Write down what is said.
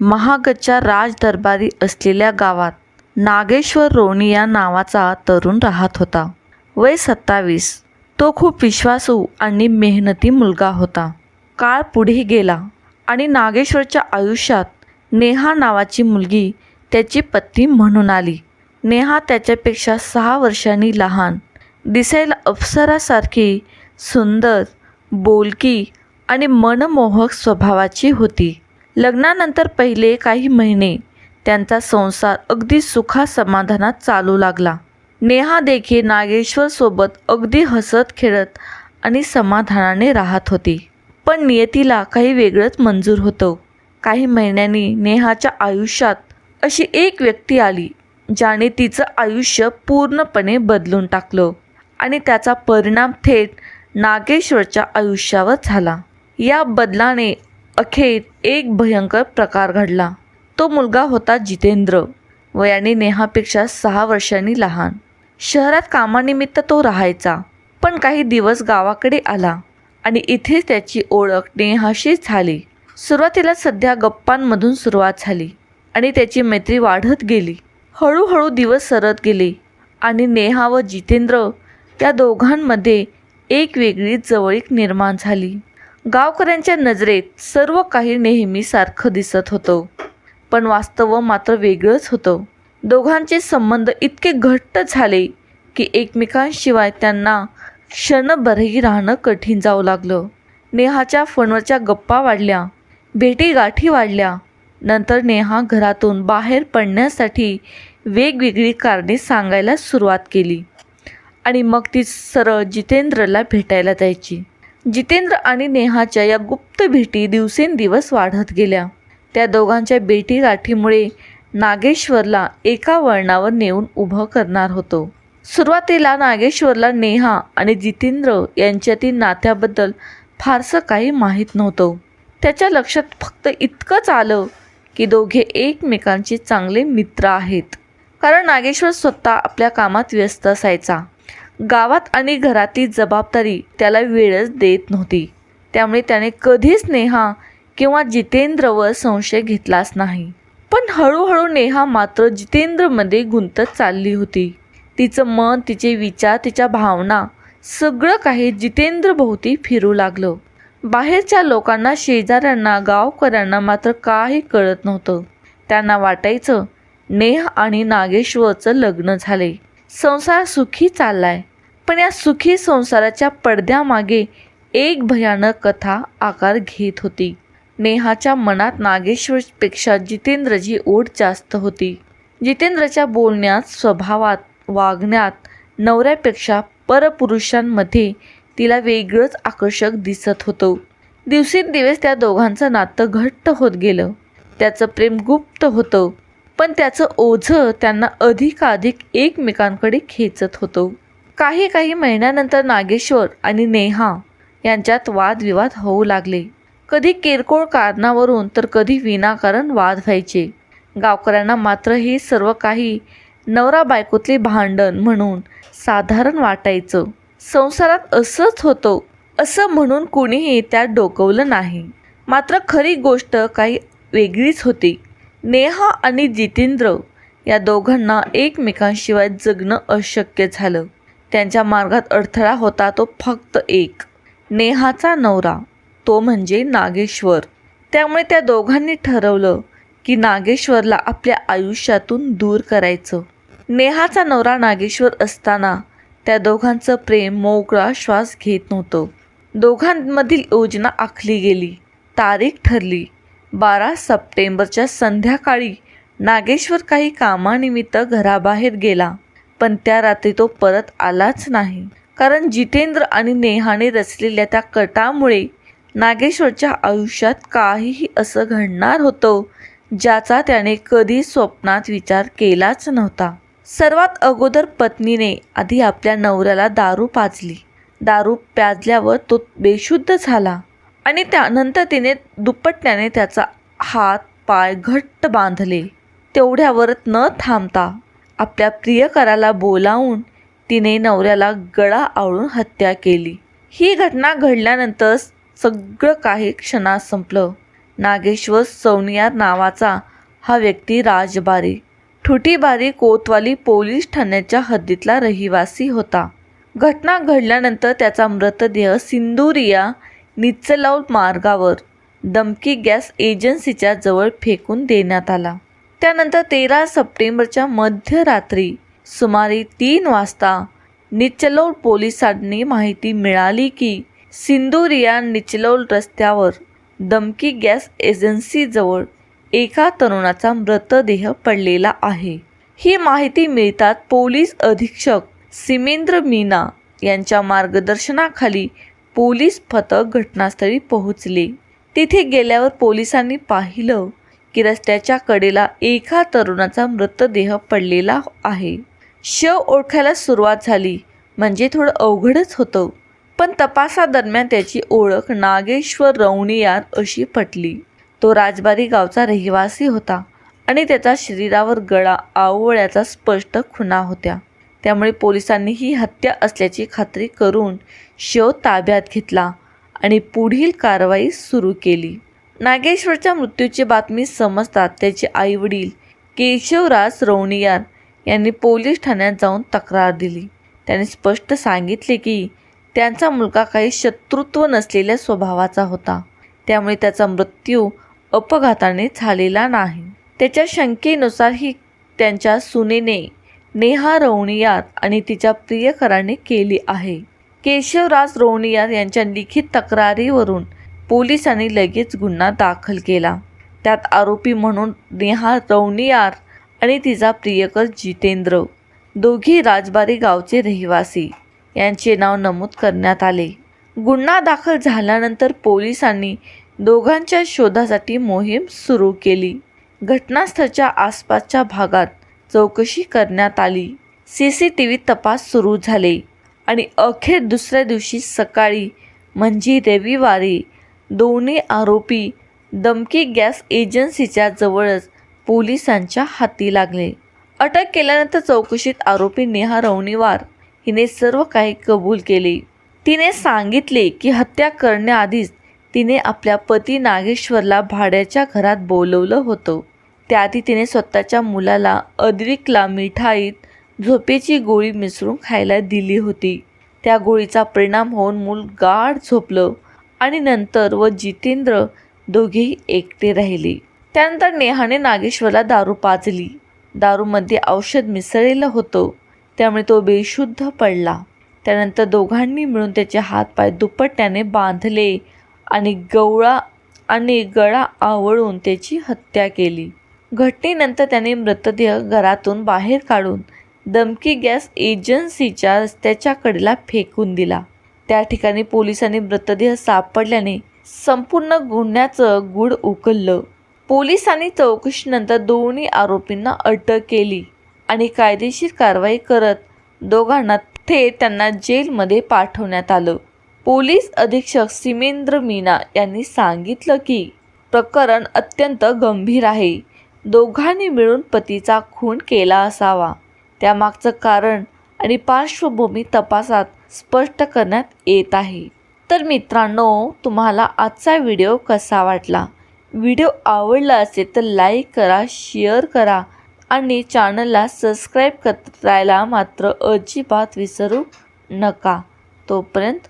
महागच्या राजदरबारी असलेल्या गावात नागेश्वर रोणी या नावाचा तरुण राहत होता. वय सत्तावीस. तो खूप विश्वासू आणि मेहनती मुलगा होता. काळ पुढे गेला आणि नागेश्वरच्या आयुष्यात नेहा नावाची मुलगी त्याची पत्नी म्हणून आली. नेहा त्याच्यापेक्षा सहा वर्षांनी लहान. दिसायला अप्सरासारखी सुंदर बोलकी आणि मनमोहक स्वभावाची होती. लग्नानंतर पहिले काही महिने त्यांचा संसार अगदी सुखासमाधानात चालू लागला. नेहा देखील नागेश्वरसोबत अगदी हसत खेळत आणि समाधानाने राहत होती. पण नियतीला काही वेगळंच मंजूर होतं. काही महिन्यांनी नेहाच्या आयुष्यात अशी एक व्यक्ती आली ज्याने तिचं आयुष्य पूर्णपणे बदलून टाकलं आणि त्याचा परिणाम थेट नागेश्वरच्या आयुष्यावर झाला. या बदलाने अखेर एक भयंकर प्रकार घडला. तो मुलगा होता जितेंद्र वयाने नेहापेक्षा सहा वर्षांनी लहान. शहरात कामानिमित्त तो राहायचा पण काही दिवस गावाकडे आला आणि इथेच त्याची ओळख नेहाशीच झाली. सुरुवातीला सध्या गप्पांमधून सुरुवात झाली आणि त्याची मैत्री वाढत गेली. हळूहळू दिवस सरत गेले आणि नेहा व जितेंद्र या दोघांमध्ये एक वेगळी जवळीक निर्माण झाली. गावकऱ्यांच्या नजरेत सर्व काही नेहमीसारखं दिसत होतं. पण वास्तव मात्र वेगळंच होतं. दोघांचे संबंध इतके घट्ट झाले की एकमेकांशिवाय त्यांना क्षणभरही राहणं कठीण जाऊ लागलं. नेहाच्या फोनवरच्या गप्पा वाढल्या भेटीगाठी वाढल्या. नंतर नेहा घरातून बाहेर पडण्यासाठी वेगवेगळी कारणे सांगायला सुरुवात केली आणि मग ती सरळ जितेंद्रला भेटायला जायची. जितेंद्र आणि नेहाच्या या गुप्त भेटी दिवसेंदिवस वाढत गेल्या. त्या दोघांच्या भेटीगाठीमुळे नागेश्वरला एका वळणावर नेऊन उभं करणार होतो. सुरुवातीला नागेश्वरला नेहा आणि जितेंद्र यांच्यातील नात्याबद्दल फारसं काही माहीत नव्हतं. त्याच्या लक्षात फक्त इतकंच आलं की दोघे एकमेकांचे चांगले मित्र आहेत. कारण नागेश्वर स्वतः आपल्या कामात व्यस्त असायचा. गावात आणि घरातली जबाबदारी त्याला वेळच देत नव्हती. त्यामुळे त्याने कधीच नेहा किंवा जितेंद्रवर संशय घेतलाच नाही. पण हळूहळू नेहा मात्र जितेंद्रमध्ये गुंतत चालली होती. तिचं मन तिचे विचार तिच्या भावना सगळं काही जितेंद्रभोवती फिरू लागलं. बाहेरच्या लोकांना शेजाऱ्यांना गावकऱ्यांना मात्र काही कळत नव्हतं. त्यांना वाटायचं नेह आणि नागेश्वरचं लग्न झाले. संसार सुखी चाललाय. पण या सुखी संसाराच्या पडद्यामागे एक भयानक कथा आकार घेत होती. नेहाच्या मनात नागेश्वरपेक्षा जितेंद्रची ओढ जास्त होती. जितेंद्रच्या बोलण्यात स्वभावात वागण्यात नवऱ्यापेक्षा परपुरुषांमध्ये तिला वेगळंच आकर्षक दिसत होतं. दिवसेंदिवस त्या दोघांचं नातं घट्ट होत गेलं. त्याचं प्रेम गुप्त होतं. पण त्याचं ओझं त्यांना अधिकाधिक एकमेकांकडे खेचत होतं. काही काही महिन्यानंतर नागेश्वर आणि नेहा यांच्यात वादविवाद होऊ लागले. कधी किरकोळ कारणावरून तर कधी विनाकारण वाद व्हायचे. गावकऱ्यांना मात्र हे सर्व काही नवरा बायकोतले भांडण म्हणून साधारण वाटायचं. संसारात असंच होतं असं म्हणून कुणीही त्यात डोकवलं नाही. मात्र खरी गोष्ट काही वेगळीच होती. नेहा आणि जितेंद्र या दोघांना एकमेकांशिवाय जगणं अशक्य झालं. त्यांच्या मार्गात अडथळा होता तो फक्त एक. नेहाचा नवरा तो म्हणजे नागेश्वर. त्यामुळे त्या दोघांनी ठरवलं की नागेश्वरला आपल्या आयुष्यातून दूर करायचं. नेहाचा नवरा नागेश्वर असताना त्या दोघांचं प्रेम मोकळा श्वास घेत नव्हतं. दोघांमधील योजना आखली गेली. तारीख ठरली. बारा सप्टेंबरच्या संध्याकाळी नागेश्वर काही कामानिमित्त घराबाहेर गेला. पण त्या रात्री तो परत आलाच नाही. कारण जितेंद्र आणि नेहाने रचलेल्या त्या कटामुळे नागेश्वरच्या आयुष्यात काहीही असं घडणार होतं ज्याचा त्याने कधी स्वप्नात विचार केलाच नव्हता. सर्वात अगोदर पत्नीने आधी आपल्या नवऱ्याला दारू पाजली. दारू प्याजल्यावर तो बेशुद्ध झाला आणि त्यानंतर तिने दुपट्ट्याने त्याचा हात पाय घट्ट बांधले. तेवढ्यावर न थांबता आपल्या प्रियकराला बोलावून तिने नवऱ्याला गळा आवळून हत्या केली. ही घटना घडल्यानंतर सगळं काही क्षणात संपलं. नागेश्वर सौनियार नावाचा हा व्यक्ती राजबारी. ठुटीबारी कोतवाली पोलीस ठाण्याच्या हद्दीतला रहिवासी होता. घटना घडल्यानंतर त्याचा मृतदेह सिंदुरिया निचलौल मार्गावर दमकी गॅस एजन्सीच्या जवळ फेकून देण्यात आला. त्यानंतर तेरा सप्टेंबरच्या मध्यरात्री सुमारे तीन वाजता निचलौल पोलिसांनी माहिती मिळाली की सिंदुरिया निचलौल रस्त्यावर दमकी गॅस एजन्सीजवळ एका तरुणाचा मृतदेह पडलेला आहे. ही माहिती मिळतात पोलीस अधीक्षक सिमेंद्र मीना यांच्या मार्गदर्शनाखाली पोलीस पथक घटनास्थळी पोहोचले. तिथे गेल्यावर पोलिसांनी पाहिलं की रस्त्याच्या कडेला एका तरुणाचा मृतदेह पडलेला आहे. शव ओळखायला सुरुवात झाली म्हणजे थोडं अवघडच होतं. पण तपासादरम्यान त्याची ओळख नागेश्वर रवणीयार अशी पटली. तो राजबारी गावचा रहिवासी होता आणि त्याचा शरीरावर गळा आवळ्याचा स्पष्ट खुणा होत्या. त्यामुळे पोलिसांनी ही हत्या असल्याची खात्री करून शव ताब्यात घेतला आणि पुढील कारवाई सुरू केली. नागेश्वरच्या मृत्यूची बातमी समजतात त्याचे आईवडील केशवराज रवणीयार यांनी पोलीस ठाण्यात जाऊन तक्रार दिली. त्यांनी स्पष्ट सांगितले की त्यांचा मुलगा काही शत्रुत्व नसलेल्या स्वभावाचा होता. त्यामुळे त्याचा मृत्यू अपघाताने झालेला नाही. त्याच्या शंकेनुसार ही त्यांच्या सुनेने नेहा रवणीयार आणि तिच्या प्रियकराने केली आहे. केशवराज रवणीयार यांच्या लिखित तक्रारीवरून पोलिसांनी लगेच गुन्हा दाखल केला. त्यात आरोपी म्हणून नेहा रवणीयार आणि तिचा प्रियकर जितेंद्र. दोघी राजबारी गावचे रहिवासी. यांचे नाव नमूद करण्यात आले. गुन्हा दाखल झाल्यानंतर पोलिसांनी दोघांच्या शोधासाठी मोहीम सुरू केली. घटनास्थळच्या आसपासच्या भागात चौकशी करण्यात आली. सी सी टी व्ही तपास सुरू झाले आणि अखेर दुसऱ्या दिवशी सकाळी म्हणजे रविवारी दोन्ही आरोपी दमकी गॅस एजन्सीच्या जवळच पोलिसांच्या हाती लागले. अटक केल्यानंतर चौकशीत आरोपी नेहा रवणीवार हिने सर्व काही कबूल केले. तिने सांगितले की हत्या करण्याआधीच तिने आपल्या पती नागेश्वरला भाड्याच्या घरात बोलवलं होतं. त्याआधी तिने स्वतःच्या मुलाला अद्विकला मिठाईत झोपेची गोळी मिसळून खायला दिली होती. त्या गोळीचा परिणाम होऊन मूल गाढ झोपलं. आणि नंतर व जितेंद्र दोघेही एकटे राहिले. त्यानंतर नेहाने नागेश्वरला दारू पाजली. दारूमध्ये औषध मिसळलेलं होतं. त्यामुळे तो बेशुद्ध पडला. त्यानंतर दोघांनी मिळून त्याचे हातपाय दुपट्ट्याने बांधले आणि गवळा आणि गळा आवळून त्याची हत्या केली. घटनेनंतर त्याने मृतदेह घरातून बाहेर काढून दमकी गॅस एजन्सीच्या रस्त्याच्या कडेला फेकून दिला. त्या ठिकाणी पोलिसांनी मृतदेह सापडल्याने संपूर्ण गुन्ह्याचं गूढ उकललं. पोलिसांनी चौकशीनंतर दोन्ही आरोपींना अटक केली आणि कायदेशीर कारवाई करत दोघांना थेट त्यांना जेलमध्ये पाठवण्यात आलं. पोलीस अधीक्षक सिमेंद्र मीना यांनी सांगितलं की प्रकरण अत्यंत गंभीर आहे. दोघांनी मिळून पतीचा खून केला असावा. त्यामागचं कारण आणि पार्श्वभूमी तपासात स्पष्ट करण्यात येत आहे. तर मित्रांनो तुम्हाला आजचा व्हिडिओ कसा वाटला? व्हिडिओ आवडला असेल तर लाईक करा शेअर करा आणि चॅनलला सबस्क्राईब करायला मात्र अजिबात विसरू नका. तोपर्यंत